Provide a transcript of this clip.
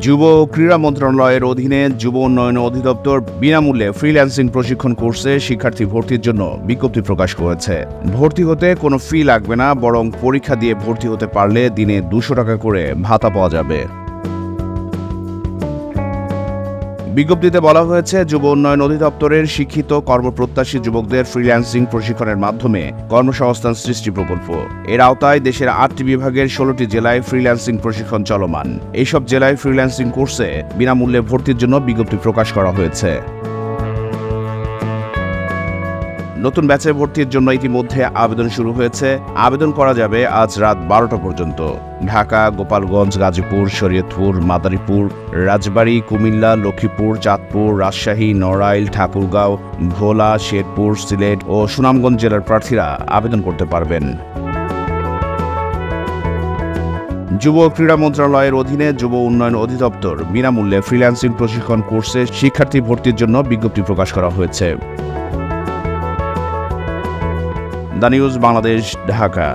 যুব ক্রীড়া মন্ত্রণালয়ের অধীনে যুব উন্নয়ন অধিদপ্তর বিনামূল্যে ফ্রিল্যান্সিং প্রশিক্ষণ কোর্সে শিক্ষার্থী ভর্তির জন্য বিজ্ঞপ্তি প্রকাশ করেছে। ভর্তি হতে কোনো ফি লাগবে না, বরং পরীক্ষা দিয়ে ভর্তি হতে পারলে দিনে দুশো টাকা করে ভাতা পাওয়া যাবে। বিজ্ঞপ্তিতে বলা হয়েছে, যুব উন্নয়ন অধিদপ্তরের শিক্ষিত কর্মপ্রত্যাশী যুবকদের ফ্রিল্যান্সিং প্রশিক্ষণের মাধ্যমে কর্মসংস্থান সৃষ্টি প্রকল্প। এর আওতায় দেশের আটটি বিভাগের ষোলোটি জেলায় ফ্রিল্যান্সিং প্রশিক্ষণ চলমান। এইসব জেলায় ফ্রিল্যান্সিং কোর্সে বিনামূল্যে ভর্তির জন্য বিজ্ঞপ্তি প্রকাশ করা হয়েছে। নতুন ব্যাচে ভর্তির জন্য ইতিমধ্যে আবেদন শুরু হয়েছে। আবেদন করা যাবে আজ রাত বারোটা পর্যন্ত। ঢাকা, গোপালগঞ্জ, গাজীপুর, শরীয়তপুর, মাদারীপুর, রাজবাড়ী, কুমিল্লা, লক্ষ্মীপুর, চাঁদপুর, রাজশাহী, নড়াইল, ঠাকুরগাঁও, ভোলা, শেরপুর, সিলেট ও সুনামগঞ্জ জেলার প্রার্থীরা আবেদন করতে পারবেন। যুব ক্রীড়া মন্ত্রণালয়ের অধীনে যুব উন্নয়ন অধিদপ্তর বিনামূল্যে ফ্রিল্যান্সিং প্রশিক্ষণ কোর্সে শিক্ষার্থী ভর্তির জন্য বিজ্ঞপ্তি প্রকাশ করা হয়েছে। The News Bangladesh Dhaka.